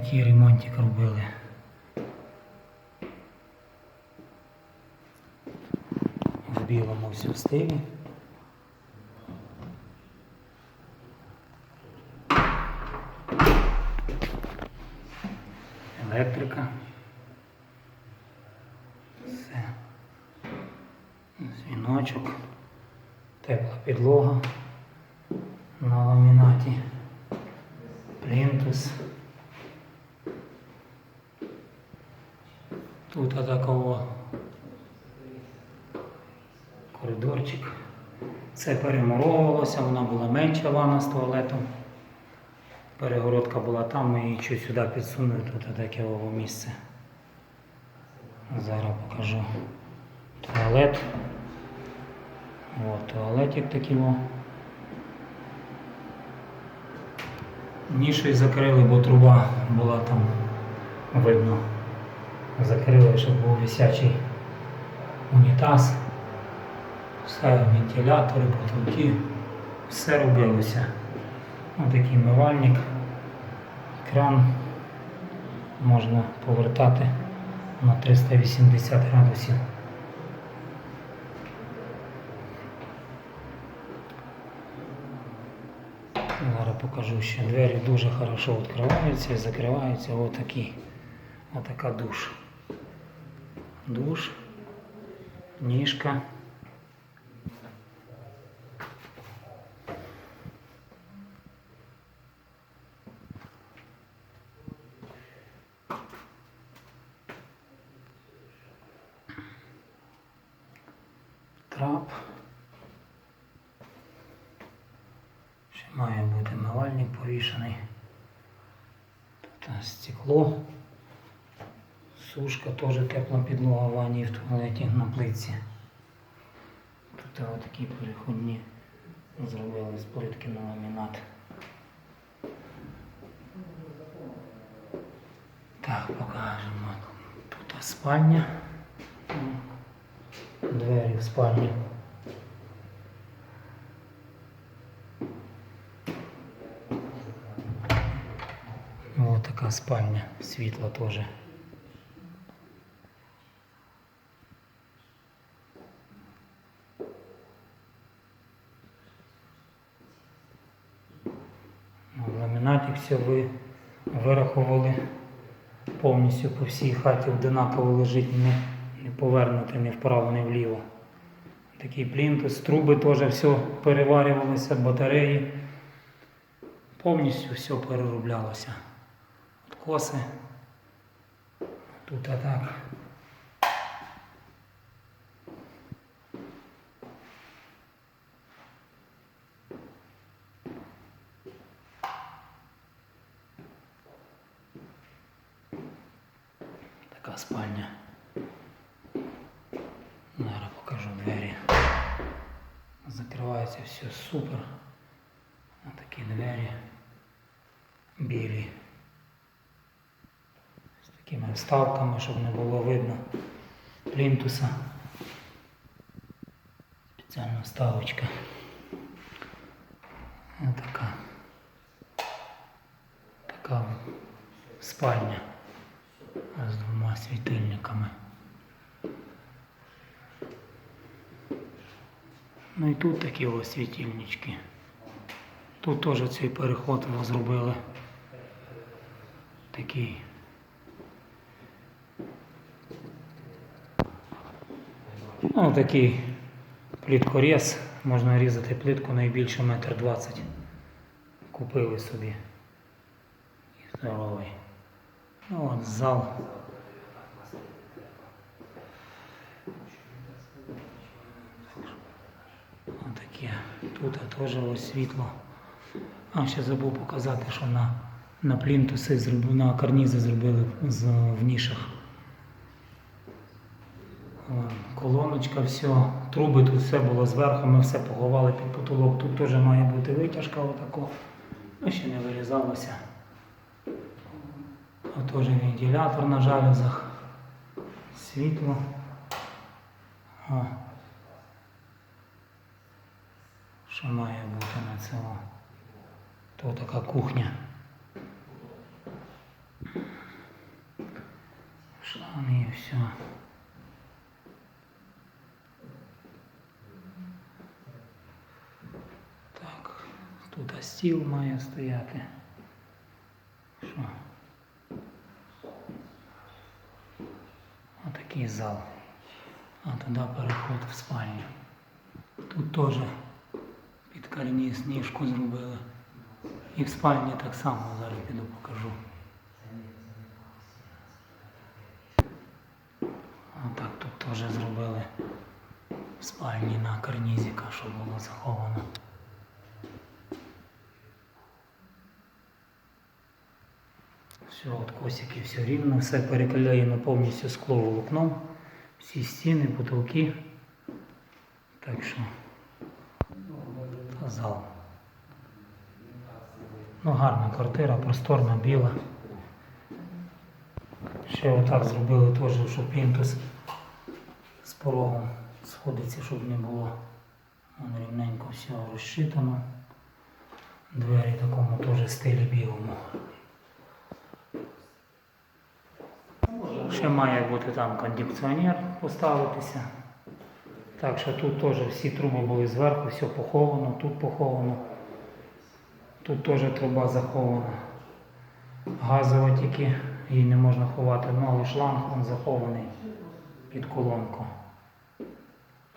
такий ремонтик робили. В білому все стилі. Електрика. Все. Дзвіночок. Тепла підлога на ламінаті. Плінтус. Тут такого коридорчик. Це перемуровувалося, вона була менша ванна з туалетом. Перегородка була там, ми її чуть сюди підсунули, тут таке о, місце. Зараз покажу туалет. От, туалетик такий. О. Нішою закрили, бо труба була там видно. Закрили, щоб був висячий унітаз. Все, вентилятори, потолки, все робилося. Ось такий мивальник, кран можна повертати на 380 градусів. Зараз покажу ще. Двері дуже хорошо відкриваються і закриваються. Отакі. Отака душ. Душ, ніжка. Трап. Ще має бути мивальник повішений. Тут стекло. Сушка теж тепла підлога в ванні в туалеті на плитці. Тут ось такі переходні зробили з плитки на ламінат. Так, покажемо. Тут спальня. Двері в спальню. Вот така спальня, світло теж. Ну, Все ви вирахували повністю по всій хаті одинаково лежить, не, не повернути ні вправо, ні вліво. Такий плінтус, труби теж все переварювалося, батареї. Повністю все перероблялося. Откоси. Тут отак. Така спальня. Зараз покажу двері. Закривається все супер. Такі двері білі. З такими вставками, щоб не було видно плінтуса. Спеціальна вставочка. Ось така. Спальня з двома світильниками. Ну і тут такі ось світильнички. Тут теж цей переход зробили. Такий. Ну, такий пліткорез. Можна різати плитку найбільше метр двадцять. Купили собі. І здоровий. Ну от зал. Отаке. Тут теж ось світло. А, ще забув показати, що на, на плінтуси зробили, на карнізи зробили з, в нішах. Колоночка, все, труби тут все було зверху, ми все поховали під потолок. Тут теж має бути витяжка отако. Ну, ще не вирізалося. А теж вентилятор на жалюзах. Світло. Що має бути на цьому? То така кухня. і все. Так, тут стіл має стояти. Що? Отакий зал. А туди переход в спальню. Тут теж під карніз ніжку зробили. І в спальні так само зараз піду покажу. Отак тут теж зробили в спальні на карнізіка, щоб було заховано. Все, от косики все рівно, все переклеєно повністю скловолокном. Всі стіни, потолки. Так що зал. Ну, гарна квартира, просторна, біла. Ще отак зробили теж, щоб плінтус з порогом сходиться, щоб не було. Вон рівненько все розчитано. Двері в такому теж стилі білому. Ще має бути там кондиціонер поставитися. Так що тут теж всі труби були зверху, все поховано, тут поховано. Тут теж труба захована. Газова тільки, її не можна ховати, ну але шланг він захований під колонку.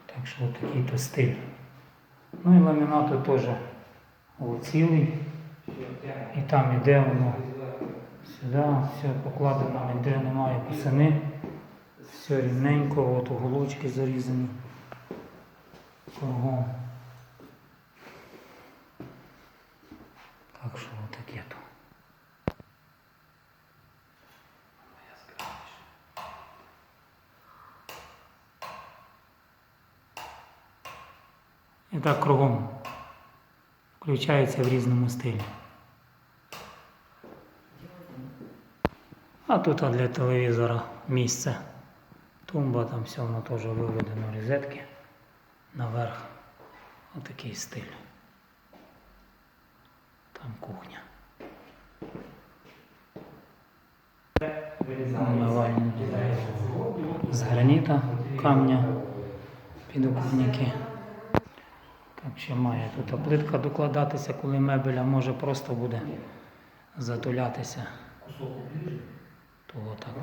Так що такий то стиль. Ну і ламінати теж цілий. І там іде воно сюди, все покладено, ніде немає писани. Все рівненько, от уголочки зарізані кругом. Так що отаке то. І так кругом включається в різному стилі. А тут а для телевізора місце. Тумба, там все воно теж виведено розетки наверх. Отакий стиль. Там кухня. Умивальні з граніта, камня, підоконники. Так ще має тут плитка докладатися, коли мебель, а може просто буде затулятися. Того так.